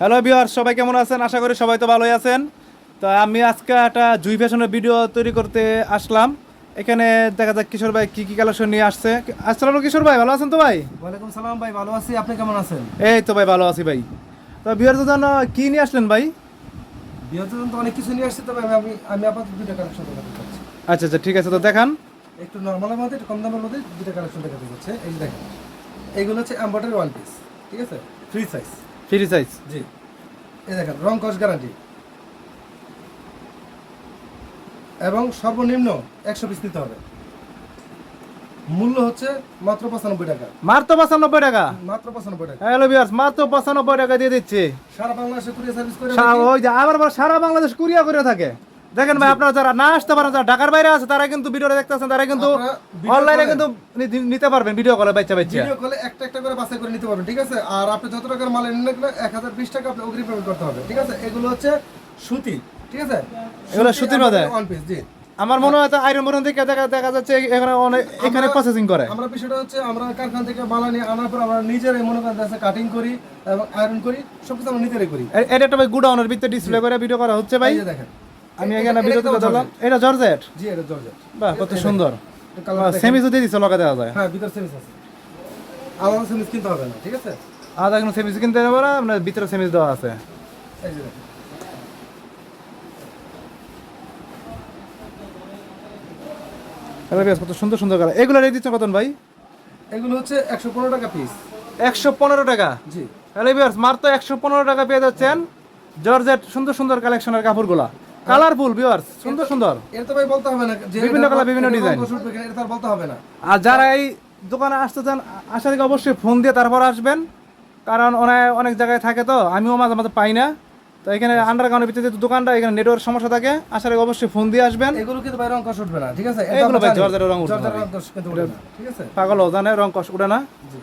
Hello Bihar সবাই কেমন আছেন? আশা করি সবাই তো ভালোই আছেন। তো আমি আজকে একটা জুই ফ্যাশনের ভিডিও তৈরি করতে আসলাম। এখানে দেখা যাক কিশোর ভাই কি কি কালেকশন নিয়ে আসছে। আসসালাম কিশোর ভাই ভালো আছেন তো ভাই? ওয়ালাইকুম সালাম ভাই ভালো আছি। আপনি কেমন আছেন? এই তো ভাই ভালো আছি ভাই। তো বিহার জন্য কি নিয়ে আসলেন ভাই? বিয়ের তো অনেক কিছু নিয়ে আসছে তবে আমি আমি আমি আপাতত দুটো কালেকশন দেখাতে চাচ্ছি। আচ্ছা আচ্ছা ঠিক আছে তো দেখান। একটু নর্মালের মধ্যে একটু কম দামের মধ্যে দুটো কালেকশন দেখাতে চাচ্ছে। এই দেখেন এইগুলো হচ্ছে এম্বয়ডারি ওয়ান পিস ঠিক আছে? Free size free size. জি। এই দেখেন রং কস গ্যারান্টি এবং সর্বনিম্ন একশো পিস নিতে হবে। মূল্য হচ্ছে মাত্র পঁচানব্বই টাকা। মাত্র পঁচানব্বই টাকা? মাত্র পঁচানব্বই টাকা। হ্যালো বিয়ার্স মাত্র পঁচানব্বই টাকা দিয়ে দিচ্ছি। সারা বাংলাদেশে কুরিয়ার সার্ভিস করে ওই যে আবার সারা বাংলাদেশ কুরিয়া করে থাকে। দেখেন ভাই আপনারা যারা না আসতে পারেন যারা ঢাকার বাইরে আছে তারা কিন্তু ভিডিওটা দেখতেছেন তারা কিন্তু অনলাইনে কিন্তু নিতে পারবেন ভিডিও কলে বাচ্চা বাচ্চা। ভিডিও কলে একটা একটা করে বাছাই করে নিতে পারবেন ঠিক আছে? আর আপনি যত টাকার মাল এনে গেলে এক হাজার বিশ টাকা আপনি অগ্রিম পেমেন্ট করতে হবে ঠিক আছে? এগুলো হচ্ছে সুতি ঠিক আছে? এগুলো সুতির মধ্যে? ওয়ান পিস জি। আমার মনে হয় তো আয়রন মরন থেকে দেখা দেখা যাচ্ছে এখানে অনেক এখানে প্রসেসিং করে। আমরা বিষয়টা হচ্ছে আমরা কারখানা থেকে মালা নিয়ে আনার পর আমরা নিজেরাই মনে করেন কাটিং করি এবং আয়রন করি সবকিছু আমরা নিজেরাই করি। এটা একটা ভাই গুডাউনের ভিতরে ডিসপ্লে করে ভিডিও করা হচ্ছে ভাই। দেখেন। আমি এখানে তুলে ধরলাম জর্জেট। এটা জর্জেট? জি এটা জর্জেট। বাহ কত সুন্দর। এটা কালার দেখেন। সেমি যদি দিচ্ছে লকা দেওয়া যায়। হ্যাঁ ভিতর সেমিস আছে। আলাদা সেমিস কিনতে হবে না ঠিক আছে? আধা এখন সেমিস কিনতে হবে না আপনার ভিতরে সেমিস দেওয়া আছে। এই যে বেশ কত সুন্দর সুন্দর কালার এগুলো রেট দিচ্ছেন কতন ভাই? এগুলো হচ্ছে একশো পনেরো টাকা পিস একশো পনেরো টাকা? জি। তাহলে বিয়ার্স মাত্র একশো পনেরো টাকা পেয়ে যাচ্ছেন জর্জেট সুন্দর সুন্দর কালেকশনের কাপড়গুলা। কালারফুল বিয়ার্স সুন্দর সুন্দর। এর তো ভাই বলতে হবে না বিভিন্ন এটা- colour, বিভিন্ন এটা। রঙ এটা তো বলতে হবে না। আর যারা এই দোকানে আসতে চান আসার আগে অবশ্যই ফোন দিয়ে তারপর আসবেন। কারণ অনেক অনেক জায়গায় থাকে তো আমিও মাঝে মাঝে পাই না। তো এখানে আন্ডারগ্রাউন্ডের ভিতরে যেহেতু দোকানটা এখানে নেটওয়ার্ক সমস্যা থাকে আসার আগে অবশ্যই ফোন দিয়ে আসবেন। এগুলো কিন্তু ভাই রং কষ উঠবে না ঠিক আছে? এগুলো ভাই জানি। রং উঠবে কষ ঠিক আছে? পাগল জানে রং কষ্ট উঠে না। জি।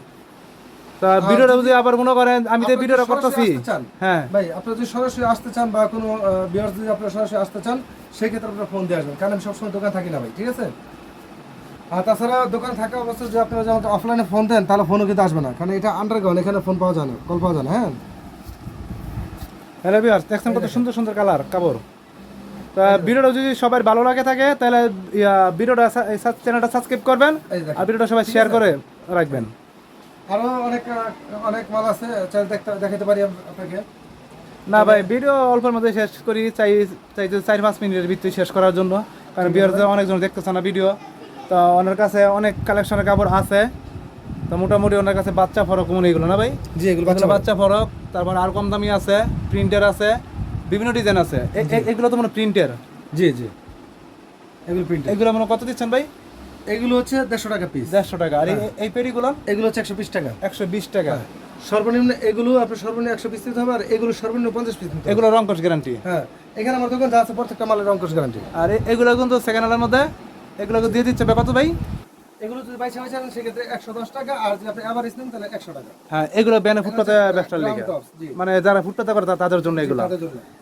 তা ভিডিওটা যদি আবার মনে করেন আমি তো ভিডিওটা করতেছি। হ্যাঁ। ভাই আপনারা যদি সরাসরি আসতে চান বা কোনো বিয়ার যদি আপনারা সরাসরি আসতে চান সেই ক্ষেত্রে আপনারা ফোন দিয়ে আসবেন। কারণ আমি সবসময় দোকান থাকি না ভাই ঠিক আছে? আর তাছাড়া দোকান থাকা অবস্থায় যদি আপনারা যখন অফলাইনে ফোন দেন তাহলে ফোনও কিন্তু আসবে না। কারণ এটা আন্ডারগ্রাউন্ড এখানে ফোন পাওয়া যায় না কল পাওয়া যায় না হ্যাঁ? হ্যালো বিয়ার্স দেখছেন কত সুন্দর সুন্দর কালার কাপড়? তা ভিডিওটা যদি সবার ভালো লাগে থাকে তাহলে ভিডিওটা চ্যানেলটা সাবস্ক্রাইব করবেন আর ভিডিওটা সবাই শেয়ার করে রাখবেন। আরও অনেক অনেক মাল আছে। চাইলে দেখতে দেখাতে পারি আপনাকে। না ভাই ভিডিও অল্পের মধ্যে শেষ করি। চাই চাই চার পাঁচ মিনিটের ভিতরে শেষ করার জন্য। কারণ বিয়ারদের অনেকজন দেখতেছে না ভিডিও। তো ওনার কাছে অনেক কালেকশনের কাপড় আছে। তো মোটামুটি ওনার কাছে বাচ্চা ফরক মনে এগুলো না ভাই? জি এগুলো এগুলো বাচ্চা ফরক। তারপর আর কম দামি আছে প্রিন্টের আছে বিভিন্ন ডিজাইন আছে। এগুলো তো মানে প্রিন্টের জি জি। এগুলো প্রিন্ট এগুলো মানে কত দিচ্ছেন ভাই? এগুলো হচ্ছে দেড়শো টাকা পিস দেড়শো টাকা। আর এই- এই পেরিগুলো এগুলো হচ্ছে একশো বিশ টাকা। একশো বিশ টাকা। সর্বনিম্ন এগুলো আপনার সর্বনিম্ন একশো পিস নিতে হবে আর এগুলো সর্বনিম্ন পঞ্চাশ পিস নিতে এগুলো রং গ্যারান্টি হ্যাঁ। এখানে আমার দোকান যা আছে প্রত্যেকটা মালের রঙ্কশ গ্যারান্টি আর এগুলো কিন্তু সেকেন্ড হ্যান্ডের মধ্যে। এগুলো দিয়ে দিচ্ছে ব্যাপার তো ভাই? এগুলো যদি বাইশে আনেন সেক্ষেত্রে একশো দশ টাকা। আর যদি আপনি আবার নেন তাহলে একশো টাকা। হ্যাঁ এগুলো ব্যানে ফুটপাতে ব্যবসার লেগে। মানে যারা ফুটপাতে করে তাদের জন্য এগুলো।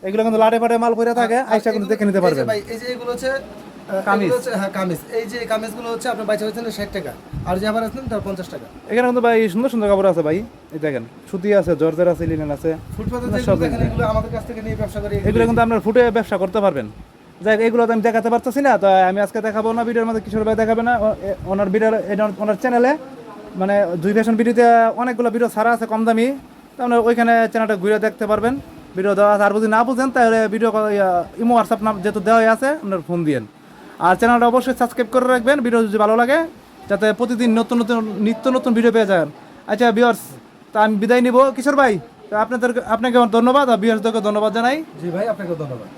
এগুলো কিন্তু লাটে ফাটে মাল পরে থাকে আইসা কিন্তু দেখে নিতে পারবেন। ভাই এই যে এগুলো হচ্ছে কামিজ। হ্যাঁ কামিজ। এই যে কামিজগুলো হচ্ছে আপনি বাইশে বাইশে ষাট টাকা? আর যে আবার আসলেন তার পঞ্চাশ টাকা। এখানে কিন্তু ভাই সুন্দর সুন্দর কাপড় আছে ভাই। এই দেখেন সুতি আছে জর্জের আছে লিনেন আছে। ফুটপাতে সব দেখেন এগুলো আমাদের কাছ থেকে নিয়ে ব্যবসা করি এগুলো কিন্তু আপনার ফুটে ব্যবসা করতে পারবেন। যাই এগুলো তো আমি দেখাতে পারতেছি না তো আমি আজকে দেখাবো না ভিডিওর মধ্যে কিশোর ভাই দেখাবে না। ওনার ভিডিও ওনার চ্যানেলে মানে দুই ফ্যাশন ভিডিওতে অনেকগুলো ভিডিও ছাড়া আছে কম দামি। তাহলে ওইখানে চ্যানেলটা ঘুরে দেখতে পারবেন। ভিডিও দেওয়া আছে। আর যদি না বুঝেন তাহলে ভিডিও ইমো হোয়াটসঅ্যাপ নাম যেহেতু দেওয়াই আছে আপনার ফোন দিয়েন। আর চ্যানেলটা অবশ্যই সাবস্ক্রাইব করে রাখবেন। ভিডিও যদি ভালো লাগে, যাতে প্রতিদিন নতুন নতুন, নিত্য নতুন ভিডিও পেয়ে যান। আচ্ছা বিয়ার্স তা আমি বিদায় নিব। কিশোর ভাই, তো আপনাদের, আপনাকে আমার ধন্যবাদ, আর বিয়ার্সদেরকে ধন্যবাদ জানাই। জি ভাই আপনাকে ধন্যবাদ।